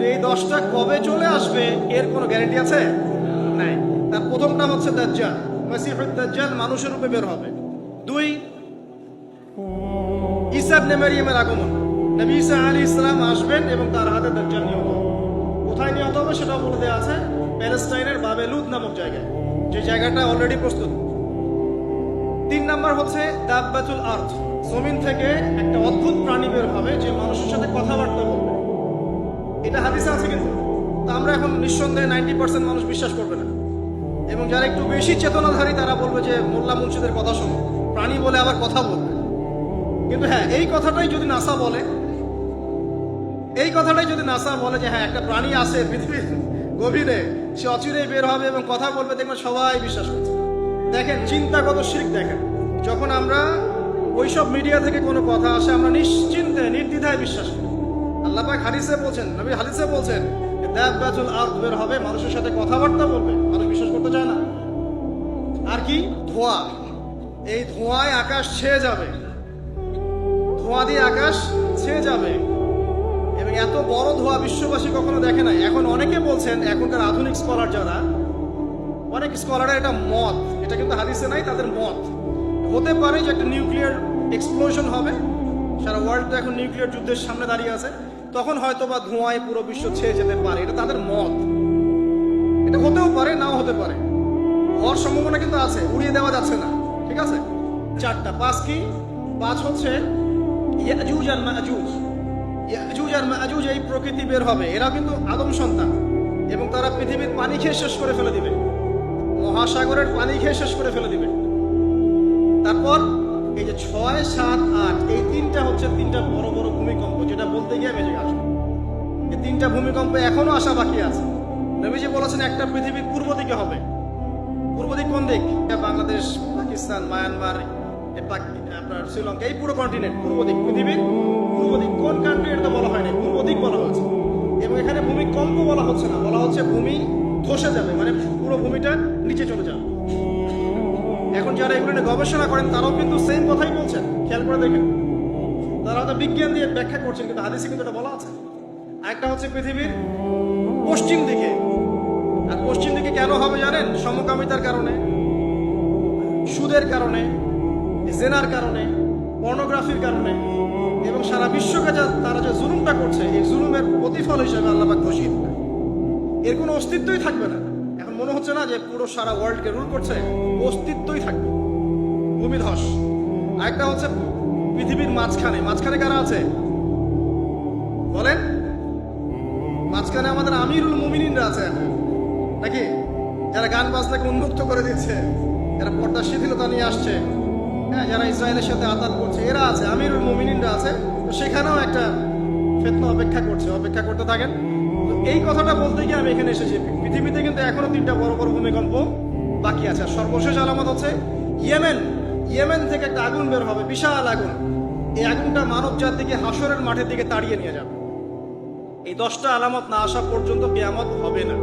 কিন্তু এই দশটা কবে চলে আসবে, এর কোনো গ্যারান্টি আছে? নাই। তার প্রথমটা হচ্ছে দাজ্জাল। মাসিহুদ দাজ্জাল মানুষের রূপে বের হবে। দুই, ঈসা ইবনে মারিয়ামের আগমন। নবী ঈসা আলী ইসলাম আসবেন এবং তার হাতে দাজ্জাল নিহত। কোথায় নিহত হবে সেটাও বলে দেওয়া আছে প্যালেস্টাইনের বাবেলুদ নামক জায়গায়। যে জায়গাটা অলরেডি প্রস্তুত। তিন নাম্বার হচ্ছে দাব্বাতুল আর্থ জমিন থেকে এটা হাদিসে আছে কিন্তু। তা আমরা এখন নিঃসন্দেহে নাইনটি পার্সেন্ট মানুষ বিশ্বাস করবে না। এবং যারা একটু বেশি চেতনাধারী, তারা বলবে যে মোল্লা মুন্সিদের কথা শোনো। প্রাণী বলে আবার কথা বলবে। কিন্তু হ্যাঁ এই কথাটাই যদি নাসা বলে, এই কথাটাই যদি নাসা বলে যে হ্যাঁ একটা প্রাণী আছে পৃথিবীর গভীরে, সে অচিরেই বের হবে এবং কথা বলবে, দেখবেন সবাই বিশ্বাস করছে। দেখেন, চিন্তাগত শিখ দেখেন। যখন আমরা ওইসব মিডিয়া থেকে কোনো কথা আসে, আমরা নিশ্চিন্তে, নির্দ্বিধায় বিশ্বাস করি। আল্লাহ পাক হাদিসে বলছেন, নবী হাদিসে বলছেন দাব্বাতুল আরদ, বের হবে, মানুষের সাথে কথাবার্তা বলবে, মানুষ বিশ্বাস করতে চায় না। আর কি? ধোঁয়া। এই ধোঁয়ায় আকাশ ছেয়ে যাবে। ধোঁয়া দিয়ে আকাশ ছেয়ে যাবে। এবং এত বড় ধোঁয়া বিশ্ববাসী কখনো দেখে নাই। এখন অনেকে বলছেন, এখনকার আধুনিক স্কলার যারা, অনেক স্কলাররা এটা মত এটা কিন্তু হাদিসে নাই, তাদের মত হতে পারে যে একটা নিউক্লিয়ার এক্সপ্লোশন হবে। সারা ওয়ার্ল্ড তো এখন নিউক্লিয়ার যুদ্ধের সামনে দাঁড়িয়ে আছে। তখন হয়তো বা ধোঁয়ায় পুরো বিশ্ব ছেয়ে যেতে পারে। এটা তাদের মত। এটা হতেও পারে, নাও হতে পারে। হওয়ার সম্ভাবনা কিন্তু আছে, উড়িয়ে দেওয়া যাচ্ছে না। ঠিক আছে? চারটা। পাঁচ কি? পাঁচ হচ্ছে ইয়াজুজ আর মাজুজ। ইয়াজুজ আর মাজুজ এই প্রকৃতি বের হবে। এরা কিন্তু আদম সন্তান এবং তারা পৃথিবীর পানি খেয়ে শেষ করে ফেলে দিবে। মহাসাগরের পানি খেয়ে শেষ করে ফেলে দিবে। তারপর এই যে ছয়, সাত, আট, এই তিনটা হচ্ছে তিনটা বড় বড় ভূমিকম্প, যেটা বলতে গিয়ে বেজে আসবে এই তিনটা ভূমিকম্প এখনও আসা বাকি আছে। নবীজি বলেছেন, একটা পৃথিবীর পূর্ব দিকে হবে। পূর্ব দিক কোন দিক? বাংলাদেশ, পাকিস্তান, মায়ানমার আপনার শ্রীলঙ্কা, এই পুরো কন্টিনেন্ট পূর্ব দিক। পৃথিবীর পূর্ব দিক। কোন কান্ট্রি এটা বলা হয়নি পূর্ব দিক বলা হয়েছে। এবং এখানে ভূমিকম্প বলা হচ্ছে না, বলা হচ্ছে ভূমি ধসে যাবে মানে পুরো ভূমিটা নিচে চলে যাবে। এখন যারা এগুলো নিয়ে গবেষণা করেন, তারাও কিন্তু সেম কথাই বলছেন। খেয়াল করে দেখেন। তারা হয়তো বিজ্ঞান দিয়ে ব্যাখ্যা করছেন, কিন্তু হাদিসে কিন্তু এটা বলা আছে। আরেকটা হচ্ছে পৃথিবীর পশ্চিম দিকে। আর পশ্চিম দিকে কেন হবে জানেন? সমকামিতার কারণে, সুদের কারণে, জেনার কারণে, পর্নোগ্রাফির কারণে, এবং সারা বিশ্বকে যা তারা যে জুলুমটা করছে, এই জুলুমের প্রতিফল হিসেবে আল্লাহ ঘোষিত এর কোনো অস্তিত্বই থাকবে না। মনে হচ্ছে না যে পুরো সারা ওয়ার্ল্ডকে রুল করছে, অস্তিত্বই থাকবে। ভূমিধস আরেকটা হচ্ছে পৃথিবীর মাঝখানে। মাঝখানে কারা আছে? বলেন। মাঝখানে আমাদের আমিরুল মুমিনিনরা আছে নাকি? যারা গান বাজনাকে উন্মুক্ত করে দিচ্ছে যারা পর্দা শিথিলতা নিয়ে আসছে। হ্যাঁ যারা ইসরায়েলের সাথে আতাত করছে। এরা আছে, আমিরুল মুমিনিনরা আছে। তো সেখানেও একটা ফেতনা অপেক্ষা করছে। অপেক্ষা করতে থাকেন। এই কথাটা বলতে গিয়ে আমি এখানে এসেছি। পৃথিবীতে কিন্তু এখনও তিনটা বড় বড় ভূমিকম্প বাকি আছে। আর সর্বশেষ আলামত হচ্ছে, ইয়েমেন ইয়েমেন থেকে একটা আগুন বের হবে, বিশাল আগুন। এই আগুনটা মানব জাতিকে হাসরের মাঠের দিকে তাড়িয়ে নিয়ে যাবে। এই দশটা আলামত না আসা পর্যন্ত কেয়ামত হবে না।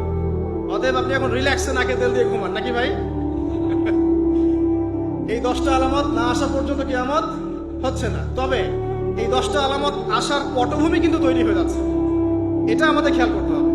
অতএব আপনি এখন রিল্যাক্সে নাকে তেল দিয়ে ঘুমান, নাকি ভাই? এই দশটা আলামত না আসা পর্যন্ত কেয়ামত হচ্ছে না। তবে এই দশটা আলামত আসার পটভূমি কিন্তু তৈরি হয়ে যাচ্ছে। এটা আমাদের খেয়াল করতে হবে।